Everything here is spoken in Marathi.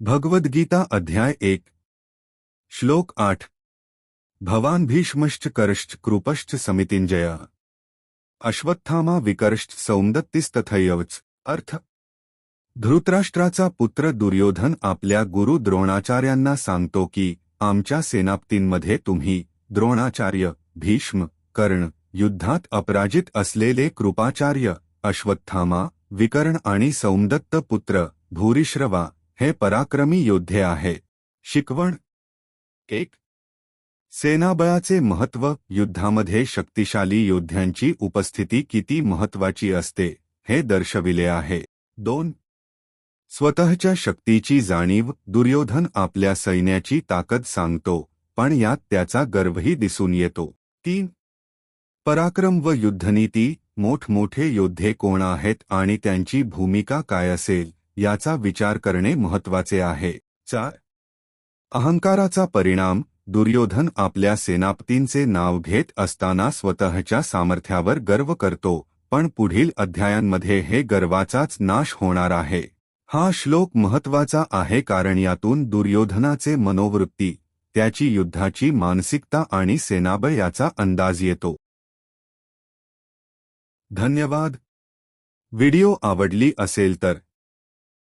भगवद्गीता अध्याय एक. श्लोक आठ. भवान भीष्मश्च करश्च कृपश्च समितिंजय अश्वत्थामा विकर्श्च सौंदत्तिस्तथैवच अर्थ। धृतराष्ट्राचा पुत्र दुर्योधन आपल्या गुरु द्रोणाचार्यांना सांगतो की आमच्या सेनापतींमध्ये तुम्ही द्रोणाचार्य भीष्म कर्ण युद्धात अपराजित असलेले कृपाचार्य अश्वत्थामा विकर्ण आणि सौंदत्त पुत्र भूरिश्रवा हे पराक्रमी योद्धे आहे. शिकवण. एक. सेनाबळाचे महत्त्व युद्धामध्ये शक्तिशाली योद्ध्यांची उपस्थिती किती महत्वाची असते हे दर्शविले आहे. दोन. स्वतःच्या शक्तीची जाणीव दुर्योधन आपल्या सैन्याची ताकद सांगतो पण यात त्याचा गर्वही दिसून येतो. तीन. पराक्रम व युद्धनीती मोठमोठे योद्धे कोण आहेत आणि त्यांची भूमिका काय असेल? याचा विचार करणे महत्त्वाचे आहे. चार. अहंकाराचा परिणाम दुर्योधन आपल्या सेनापतींचे नाव घेत असताना स्वतःच्या सामर्थ्यावर गर्व करतो पण पुढील अध्यायांमध्ये हे गर्वाचाच नाश होणार आहे. हा श्लोक महत्त्वाचा आहे कारण यातून दुर्योधनाचे मनोवृत्ती त्याची युद्धाची मानसिकता आणि सेनाबळ याचा अंदाज येतो. धन्यवाद. व्हिडिओ आवडली असेल तर